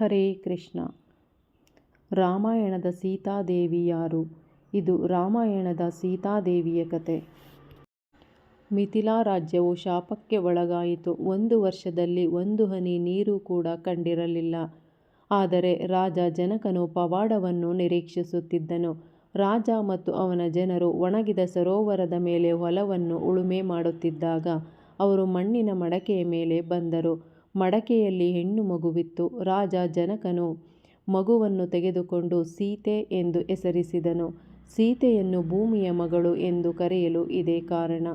ಹರೇ ಕೃಷ್ಣ. ರಾಮಾಯಣದ ಸೀತಾದೇವಿ ಯಾರು? ಇದು ರಾಮಾಯಣದ ಸೀತಾದೇವಿಯ ಕತೆ. ಮಿಥಿಲಾ ರಾಜ್ಯವು ಶಾಪಕ್ಕೆ ಒಳಗಾಯಿತು. ಒಂದು ವರ್ಷದಲ್ಲಿ ಒಂದು ಹನಿ ನೀರು ಕೂಡ ಕಂಡಿರಲಿಲ್ಲ. ಆದರೆ ರಾಜ ಜನಕನು ಪವಾಡವನ್ನು ನಿರೀಕ್ಷಿಸುತ್ತಿದ್ದನು. ರಾಜ ಮತ್ತು ಅವನ ಜನರು ಒಣಗಿದ ಸರೋವರದ ಮೇಲೆ ಹೊಲವನ್ನು ಉಳುಮೆ ಮಾಡುತ್ತಿದ್ದಾಗ ಅವರು ಮಣ್ಣಿನ ಮಡಕೆಯ ಮೇಲೆ ಬಂದರು. ಮಡಕೆಯಲ್ಲಿ ಹೆಣ್ಣು ಮಗುವಿತ್ತು. ರಾಜ ಜನಕನು ಮಗುವನ್ನು ತೆಗೆದುಕೊಂಡು ಸೀತೆ ಎಂದು ಹೆಸರಿಸಿದನು. ಸೀತೆಯನ್ನು ಭೂಮಿಯ ಮಗಳು ಎಂದು ಕರೆಯಲು ಇದೇ ಕಾರಣ.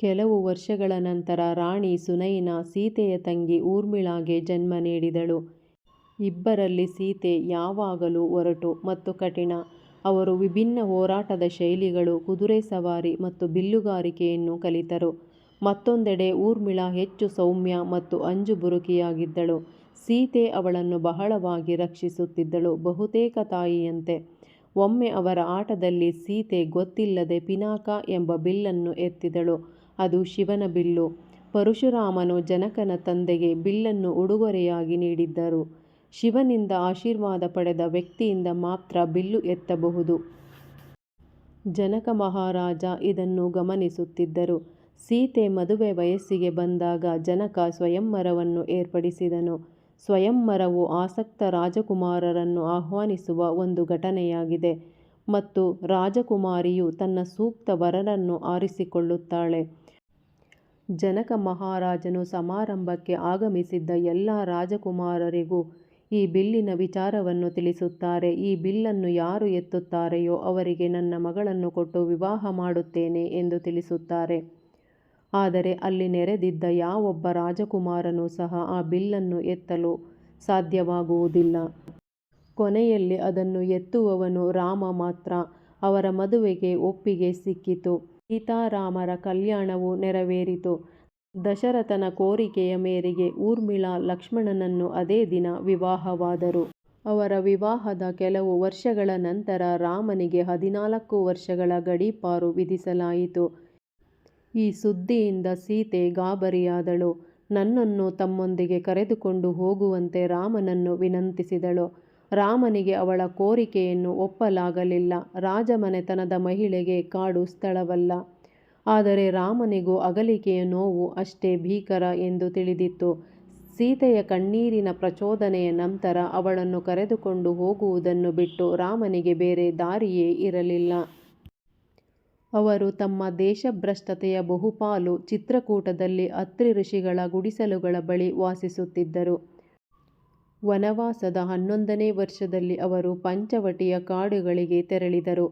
ಕೆಲವು ವರ್ಷಗಳ ನಂತರ ರಾಣಿ ಸುನೈನಾ ಸೀತೆಯ ತಂಗಿ ಊರ್ಮಿಳಾಗೆ ಜನ್ಮ ನೀಡಿದಳು. ಇಬ್ಬರಲ್ಲಿ ಸೀತೆ ಯಾವಾಗಲೂ ಒರಟು ಮತ್ತು ಕಠಿಣ. ಅವರು ವಿಭಿನ್ನ ಹೋರಾಟದ ಶೈಲಿಗಳು, ಕುದುರೆ ಸವಾರಿ ಮತ್ತು ಬಿಲ್ಲುಗಾರಿಕೆಯನ್ನು ಕಲಿತರು. ಮತ್ತೊಂದೆಡೆ ಊರ್ಮಿಳಾ ಹೆಚ್ಚು ಸೌಮ್ಯ ಮತ್ತು ಅಂಜುಬುರುಕಿಯಾಗಿದ್ದಳು ಸೀತೆ ಅವಳನ್ನು ಬಹಳವಾಗಿ ರಕ್ಷಿಸುತ್ತಿದ್ದಳು. ಬಹುತೇಕ ತಾಯಿಯಂತೆ. ಒಮ್ಮೆ ಅವರ ಆಟದಲ್ಲಿ ಸೀತೆ ಗೊತ್ತಿಲ್ಲದೆ ಪಿನಾಕ ಎಂಬ ಬಿಲ್ಲನ್ನು ಎತ್ತಿದಳು. ಅದು ಶಿವನ ಬಿಲ್ಲು. ಪರಶುರಾಮನು ಜನಕನ ತಂದೆಗೆ ಬಿಲ್ಲನ್ನು ಉಡುಗೊರೆಯಾಗಿ ನೀಡಿದ್ದರು. ಶಿವನಿಂದ ಆಶೀರ್ವಾದ ಪಡೆದ ವ್ಯಕ್ತಿಯಿಂದ ಮಾತ್ರ ಬಿಲ್ಲು ಎತ್ತಬಹುದು. ಜನಕ ಮಹಾರಾಜ ಇದನ್ನು ಗಮನಿಸುತ್ತಿದ್ದರು. ಸೀತೆ ಮದುವೆ ವಯಸ್ಸಿಗೆ ಬಂದಾಗ ಜನಕ ಸ್ವಯಂವರವನ್ನು ಏರ್ಪಡಿಸಿದನು. ಸ್ವಯಂವರವು ಆಸಕ್ತ ರಾಜಕುಮಾರರನ್ನು ಆಹ್ವಾನಿಸುವ ಒಂದು ಘಟನೆಯಾಗಿದೆ ಮತ್ತು ರಾಜಕುಮಾರಿಯು ತನ್ನ ಸೂಕ್ತ ವರನನ್ನು ಆರಿಸಿಕೊಳ್ಳುತ್ತಾಳೆ. ಜನಕ ಮಹಾರಾಜನು ಸಮಾರಂಭಕ್ಕೆ ಆಗಮಿಸಿದ್ದ ಎಲ್ಲ ರಾಜಕುಮಾರರಿಗೂ ಈ ಬಿಲ್ಲಿನ ವಿಚಾರವನ್ನು ತಿಳಿಸುತ್ತಾರೆ. ಈ ಬಿಲ್ಲನ್ನು ಯಾರು ಎತ್ತುತ್ತಾರೆಯೋ ಅವರಿಗೆ ನನ್ನ ಮಗಳನ್ನು ಕೊಟ್ಟು ವಿವಾಹ ಮಾಡುತ್ತೇನೆ ಎಂದು ತಿಳಿಸುತ್ತಾರೆ. ಆದರೆ ಅಲ್ಲಿ ನೆರೆದಿದ್ದ ಯಾವೊಬ್ಬ ರಾಜಕುಮಾರನೂ ಸಹ ಆ ಬಿಲ್ಲನ್ನು ಎತ್ತಲು ಸಾಧ್ಯವಾಗುವುದಿಲ್ಲ. ಕೊನೆಯಲ್ಲಿ ಅದನ್ನು ಎತ್ತುವವನು ರಾಮ ಮಾತ್ರ. ಅವರ ಮದುವೆಗೆ ಒಪ್ಪಿಗೆ ಸಿಕ್ಕಿತು. ಸೀತಾರಾಮರ ಕಲ್ಯಾಣವು ನೆರವೇರಿತು. ದಶರಥನ ಕೋರಿಕೆಯ ಮೇರೆಗೆ ಊರ್ಮಿಳಾ ಲಕ್ಷ್ಮಣನನ್ನು ಅದೇ ದಿನ ವಿವಾಹವಾದರು. ಅವರ ವಿವಾಹದ ಕೆಲವು ವರ್ಷಗಳ ನಂತರ ರಾಮನಿಗೆ ಹದಿನಾಲ್ಕು ವರ್ಷಗಳ ಗಡೀಪಾರು ವಿಧಿಸಲಾಯಿತು. ಈ ಸುದ್ದಿಯಿಂದ ಸೀತೆ ಗಾಬರಿಯಾದಳು. ನನ್ನನ್ನು ತಮ್ಮೊಂದಿಗೆ ಕರೆದುಕೊಂಡು ಹೋಗುವಂತೆ ರಾಮನನ್ನು ವಿನಂತಿಸಿದಳು. ರಾಮನಿಗೆ ಅವಳ ಕೋರಿಕೆಯನ್ನು ಒಪ್ಪಲಾಗಲಿಲ್ಲ. ರಾಜಮನೆತನದ ಮಹಿಳೆಗೆ ಕಾಡು ಸ್ಥಳವಲ್ಲ. ಆದರೆ ರಾಮನಿಗೂ ಅಗಲಿಕೆಯ ನೋವು ಅಷ್ಟೇ ಭೀಕರ ಎಂದು ತಿಳಿದಿತ್ತು. ಸೀತೆಯ ಕಣ್ಣೀರಿನ ಪ್ರಚೋದನೆಯ ನಂತರ ಅವಳನ್ನು ಕರೆದುಕೊಂಡು ಹೋಗುವುದನ್ನು ಬಿಟ್ಟು ರಾಮನಿಗೆ ಬೇರೆ ದಾರಿಯೇ ಇರಲಿಲ್ಲ. ಅವರು ತಮ್ಮ ದೇಶಭ್ರಷ್ಟತೆಯ ಬಹುಪಾಲು ಚಿತ್ರಕೂಟದಲ್ಲಿ ಅತ್ರಿ ಋಷಿಗಳ ಗುಡಿಸಲುಗಳ ಬಳಿ ವಾಸಿಸುತ್ತಿದ್ದರು. ವನವಾಸದ ಹನ್ನೊಂದನೇ ವರ್ಷದಲ್ಲಿ ಅವರು ಪಂಚವಟಿಯ ಕಾಡುಗಳಿಗೆ ತೆರಳಿದರು.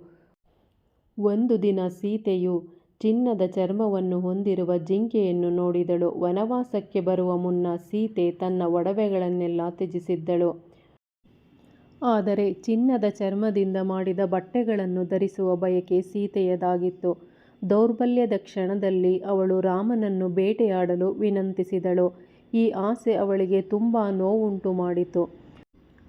ಒಂದು ದಿನ ಸೀತೆಯು ಚಿನ್ನದ ಚರ್ಮವನ್ನು ಹೊಂದಿರುವ ಜಿಂಕೆಯನ್ನು ನೋಡಿದಳು. ವನವಾಸಕ್ಕೆ ಬರುವ ಮುನ್ನ ಸೀತೆ ತನ್ನ ಒಡವೆಗಳನ್ನೆಲ್ಲ ತ್ಯಜಿಸಿದ್ದಳು. ಆದರೆ ಚಿನ್ನದ ಚರ್ಮದಿಂದ ಮಾಡಿದ ಬಟ್ಟೆಗಳನ್ನು ಧರಿಸುವ ಬಯಕೆ ಸೀತೆಯದಾಗಿತ್ತು. ದೌರ್ಬಲ್ಯದ ಕ್ಷಣದಲ್ಲಿ ಅವಳು ರಾಮನನ್ನು ಬೇಟೆಯಾಡಲು ವಿನಂತಿಸಿದಳು. ಈ ಆಸೆ ಅವಳಿಗೆ ತುಂಬ ನೋವುಂಟು ಮಾಡಿತು.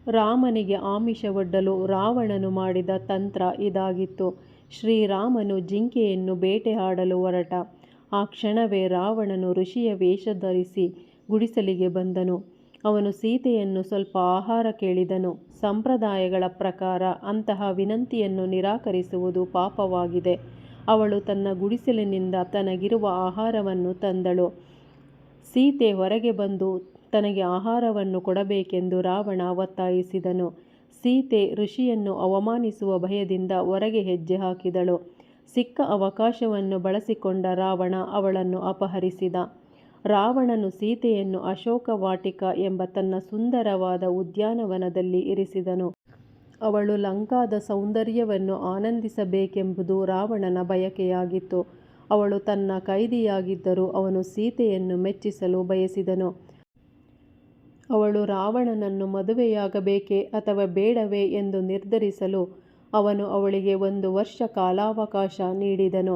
ರಾಮನಿಗೆ ಆಮಿಷವೊಡ್ಡಲು ರಾವಣನು ಮಾಡಿದ ತಂತ್ರ ಇದಾಗಿತ್ತು. ಶ್ರೀರಾಮನು ಜಿಂಕೆಯನ್ನು ಬೇಟೆಯಾಡಲು ಹೊರಟ. ಆ ಕ್ಷಣವೇ ರಾವಣನು ಋಷಿಯ ವೇಷ ಧರಿಸಿ ಗುಡಿಸಲಿಗೆ ಬಂದನು. ಅವನು ಸೀತೆಯನ್ನು ಸ್ವಲ್ಪ ಆಹಾರ ಕೇಳಿದನು. ಸಂಪ್ರದಾಯಗಳ ಪ್ರಕಾರ ಅಂತಹ ವಿನಂತಿಯನ್ನು ನಿರಾಕರಿಸುವುದು ಪಾಪವಾಗಿದೆ. ಅವಳು ತನ್ನ ಗುಡಿಸಲಿನಿಂದ ತನಗಿರುವ ಆಹಾರವನ್ನು ತಂದಳು. ಸೀತೆ ಹೊರಗೆ ಬಂದು ತನಗೆ ಆಹಾರವನ್ನು ಕೊಡಬೇಕೆಂದು ರಾವಣ ಒತ್ತಾಯಿಸಿದನು. ಸೀತೆ ಋಷಿಯನ್ನು ಅವಮಾನಿಸುವ ಭಯದಿಂದ ಹೊರಗೆ ಹೆಜ್ಜೆ ಹಾಕಿದಳು. ಸಿಕ್ಕ ಅವಕಾಶವನ್ನು ಬಳಸಿಕೊಂಡ ರಾವಣ ಅವಳನ್ನು ಅಪಹರಿಸಿದ. ರಾವಣನು ಸೀತೆಯನ್ನು ಅಶೋಕ ವಾಟಿಕ ಎಂಬ ತನ್ನ ಸುಂದರವಾದ ಉದ್ಯಾನವನದಲ್ಲಿ ಇರಿಸಿದನು. ಅವಳು ಲಂಕಾದ ಸೌಂದರ್ಯವನ್ನು ಆನಂದಿಸಬೇಕೆಂಬುದು ರಾವಣನ ಬಯಕೆಯಾಗಿತ್ತು. ಅವಳು ತನ್ನ ಕೈದಿಯಾಗಿದ್ದರೂ ಅವನು ಸೀತೆಯನ್ನು ಮೆಚ್ಚಿಸಲು ಬಯಸಿದನು. ಅವಳು ರಾವಣನನ್ನು ಮದುವೆಯಾಗಬೇಕೇ ಅಥವಾ ಬೇಡವೇ ಎಂದು ನಿರ್ಧರಿಸಲು ಅವನು ಅವಳಿಗೆ ಒಂದು ವರ್ಷ ಕಾಲಾವಕಾಶ ನೀಡಿದನು.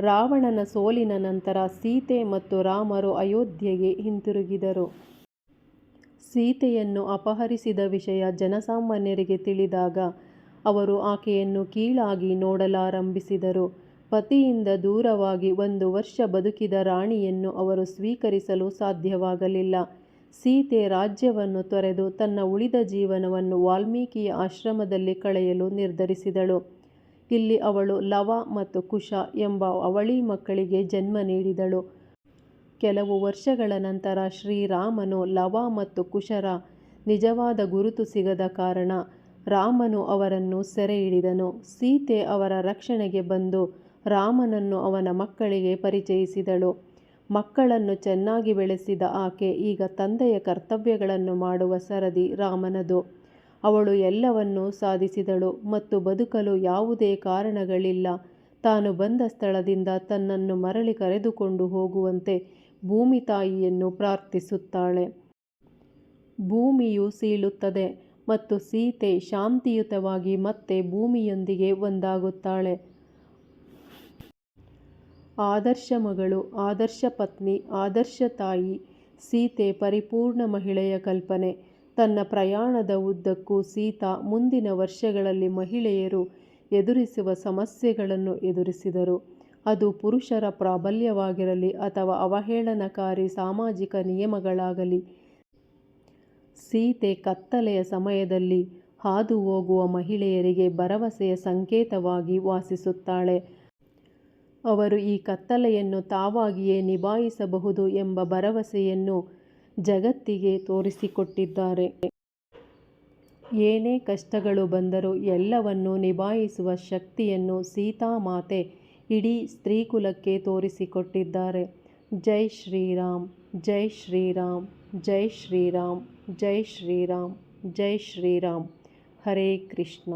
ರಾವಣನ ಸೋಲಿನ ನಂತರ ಸೀತೆ ಮತ್ತು ರಾಮರು ಅಯೋಧ್ಯೆಗೆ ಹಿಂತಿರುಗಿದರು. ಸೀತೆಯನ್ನು ಅಪಹರಿಸಿದ ವಿಷಯ ಜನಸಾಮಾನ್ಯರಿಗೆ ತಿಳಿದಾಗ ಅವರು ಆಕೆಯನ್ನು ಕೀಳಾಗಿ ನೋಡಲಾರಂಭಿಸಿದರು. ಪತಿಯಿಂದ ದೂರವಾಗಿ ಒಂದು ವರ್ಷ ಬದುಕಿದ ರಾಣಿಯನ್ನು ಅವರು ಸ್ವೀಕರಿಸಲು ಸಾಧ್ಯವಾಗಲಿಲ್ಲ. ಸೀತೆ ರಾಜ್ಯವನ್ನು ತೊರೆದು ತನ್ನ ಉಳಿದ ಜೀವನವನ್ನು ವಾಲ್ಮೀಕಿಯ ಆಶ್ರಮದಲ್ಲಿ ಕಳೆಯಲು ನಿರ್ಧರಿಸಿದಳು. ಇಲ್ಲಿ ಅವಳು ಲವ ಮತ್ತು ಕುಶ ಎಂಬ ಅವಳಿ ಮಕ್ಕಳಿಗೆ ಜನ್ಮ ನೀಡಿದಳು. ಕೆಲವು ವರ್ಷಗಳ ನಂತರ ಶ್ರೀರಾಮನು ಲವ ಮತ್ತು ಕುಶರ ನಿಜವಾದ ಗುರುತು ಸಿಗದ ಕಾರಣ ರಾಮನು ಅವರನ್ನು ಸೆರೆ ಹಿಡಿದನು. ಸೀತೆ ಅವರ ರಕ್ಷಣೆಗೆ ಬಂದು ರಾಮನನ್ನು ಅವನ ಮಕ್ಕಳಿಗೆ ಪರಿಚಯಿಸಿದಳು. ಮಕ್ಕಳನ್ನು ಚೆನ್ನಾಗಿ ಬೆಳೆಸಿದ ಆಕೆ ಈಗ ತಂದೆಯ ಕರ್ತವ್ಯಗಳನ್ನು ಮಾಡುವ ಸರದಿ ರಾಮನದು. ಅವಳು ಎಲ್ಲವನ್ನೂ ಸಾಧಿಸಿದಳು ಮತ್ತು ಬದುಕಲು ಯಾವುದೇ ಕಾರಣಗಳಿಲ್ಲ ತಾನು ಬಂದ ಸ್ಥಳದಿಂದ ತನ್ನನ್ನು ಮರಳಿ ಕರೆದುಕೊಂಡು ಹೋಗುವಂತೆ ಭೂಮಿ ತಾಯಿಯನ್ನು ಪ್ರಾರ್ಥಿಸುತ್ತಾಳೆ. ಭೂಮಿಯು ಸೀಳುತ್ತದೆ ಮತ್ತು ಸೀತೆ ಶಾಂತಿಯುತವಾಗಿ ಮತ್ತೆ ಭೂಮಿಯೊಂದಿಗೆ ಒಂದಾಗುತ್ತಾಳೆ. ಆದರ್ಶ ಮಗಳು, ಆದರ್ಶ ಪತ್ನಿ, ಆದರ್ಶ ತಾಯಿ, ಸೀತೆ ಪರಿಪೂರ್ಣ ಮಹಿಳೆಯ ಕಲ್ಪನೆ. ತನ್ನ ಪ್ರಯಾಣದ ಉದ್ದಕ್ಕೂ ಸೀತಾ ಮುಂದಿನ ವರ್ಷಗಳಲ್ಲಿ ಮಹಿಳೆಯರು ಎದುರಿಸುವ ಸಮಸ್ಯೆಗಳನ್ನು ಎದುರಿಸಿದರು. ಅದು ಪುರುಷರ ಪ್ರಾಬಲ್ಯವಾಗಿರಲಿ ಅಥವಾ ಅವಹೇಳನಕಾರಿ ಸಾಮಾಜಿಕ ನಿಯಮಗಳಾಗಲಿ. ಸೀತೆ ಕತ್ತಲೆಯ ಸಮಯದಲ್ಲಿ ಹಾದು ಹೋಗುವ ಮಹಿಳೆಯರಿಗೆ ಭರವಸೆಯ ಸಂಕೇತವಾಗಿ ವಾಸಿಸುತ್ತಾಳೆ. ಅವರು ಈ ಕತ್ತಲೆಯನ್ನು ತಾವಾಗಿಯೇ ನಿಭಾಯಿಸಬಹುದು ಎಂಬ ಭರವಸೆಯನ್ನು ಜಗತ್ತಿಗೆ ತೋರಿಸಿಕೊಟ್ಟಿದ್ದಾರೆ. ಏನೇ ಕಷ್ಟಗಳು ಬಂದರೂ ಎಲ್ಲವನ್ನೂ ನಿಭಾಯಿಸುವ ಶಕ್ತಿಯನ್ನು ಸೀತಾಮಾತೆ ಇಡೀ ಸ್ತ್ರೀಕುಲಕ್ಕೆ ತೋರಿಸಿಕೊಟ್ಟಿದ್ದಾರೆ. ಜೈ ಶ್ರೀರಾಮ್ ಜೈ ಶ್ರೀರಾಮ್ ಜೈ ಶ್ರೀರಾಮ್ ಜೈ ಶ್ರೀರಾಮ್ ಜೈ ಶ್ರೀರಾಮ್ ಹರೇ ಕೃಷ್ಣ